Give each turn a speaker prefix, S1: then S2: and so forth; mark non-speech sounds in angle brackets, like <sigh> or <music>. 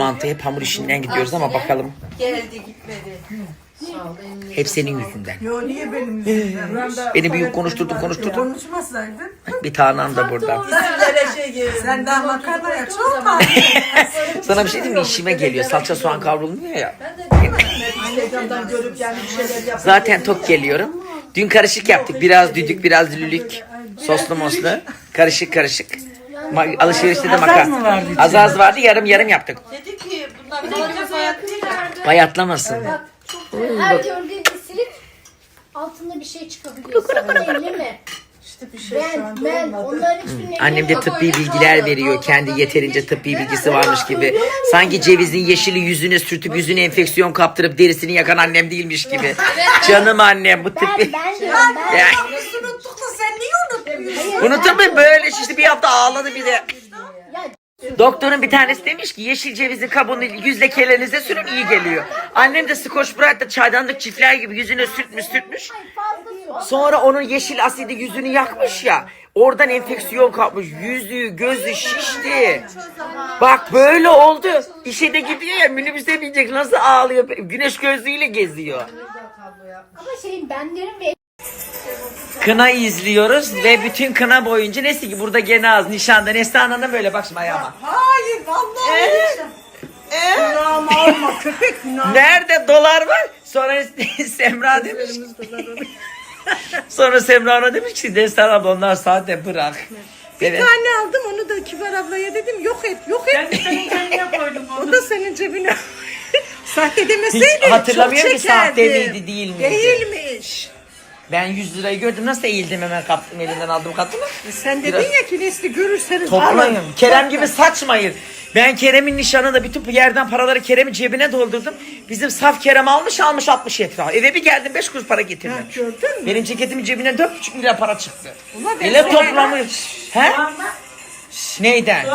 S1: Mantı hep hamur işinden gidiyoruz ama bakalım.
S2: Geldi gitmedi.
S1: Hep senin yüzünden.
S3: Yo niye benim yüzümden? Ben de-
S1: Beni büyük konuşturdun konuşturdun.
S3: Konuşmasaydın.
S1: Bir tanem de burada.
S2: Sizlere şey.
S3: Sen daha makarnaya çok var.
S1: Sana bir şey diyeyim mi? İşime geliyor. Salça soğan kavrulmuyor ya.
S2: Instagram'dan görüp yani bir şeyler yap.
S1: Zaten tok geliyorum. Dün karışık yaptık. Biraz düdük, biraz lülük. Soslu moslu. Karışık karışık. Ma- alışverişte de makarna. Az az vardı yarım yarım yaptık.
S2: Dedi ki bunlar kalacak hayat değil.
S1: Bayatlamasın.
S4: Her gördüğün silik altında bir şey çıkabiliyor. Sakın elleme.
S2: İşte bir şey şu
S4: Ben,
S2: anda
S4: ben
S2: olmadı.
S4: onların hiçbirini
S1: Annem de tıbbi bilgiler veriyor. Kendi yeterince tıbbi bilgisi varmış gibi. Sanki cevizin yeşili yüzüne sürtüp yüzüne enfeksiyon kaptırıp derisini yakan annem değilmiş gibi. Canım annem bu tıbbi.
S4: Ben, ben diyorum ben.
S1: Ya,
S3: Unuttuk da sen
S1: Unuttun mu böyle işte bir hafta ağladı bir de. Doktorun bir tanesi demiş ki yeşil cevizin kabuğunu yüz lekelerinize sürün iyi geliyor. Annem de Scotch Brite'da çaydanlık çiftler gibi yüzüne sürtmüş sürtmüş. Sonra onun yeşil asidi yüzünü yakmış ya. Oradan enfeksiyon kapmış. Yüzü, gözü şişti. Bak böyle oldu. İşe de gidiyor ya minibüse binecek nasıl ağlıyor. Güneş gözlüğüyle geziyor.
S4: Ama şeyin benlerin ve
S1: Kına izliyoruz ve bütün kına boyunca neyse ki burada gene az nişanda Neslihan Hanım böyle bak şimdi ayağıma.
S3: Hayır vallahi. Ee? Günahımı alma köpek günahımı.
S1: Nerede dolar var? Sonra <laughs> Semra demiş. <laughs> Sonra Semra Hanım demiş ki Neslihan abla onlar sahte bırak. Evet.
S3: Bir tane aldım onu da Kibar ablaya dedim yok et yok et. Ben de senin cebine koydum <laughs> onu. O da senin cebine. Sahte demeseydin
S1: Hiç hatırlamıyorum
S3: çok
S1: ki sahte miydi, değil miydi?
S3: Değilmiş.
S1: Ben 100 lirayı gördüm nasıl eğildim hemen kaptım elinden aldım kaptım.
S3: Sen dedin
S1: Biraz-
S3: ya ki Nesli görürseniz
S1: Toplayın.
S3: alın.
S1: Kerem gibi saçmayın. Ben Kerem'in nişanında bütün yerden paraları Kerem'in cebine doldurdum. Bizim saf Kerem almış almış 60 etrafı. Eve bir geldim 5 kuruş para getirmemiş.
S3: Ha, gördün mü?
S1: Benim ceketimin cebinden 4,5 lira para çıktı.
S3: Ulan ben
S1: Ele
S3: sana-
S1: toplamış. He? Neyden?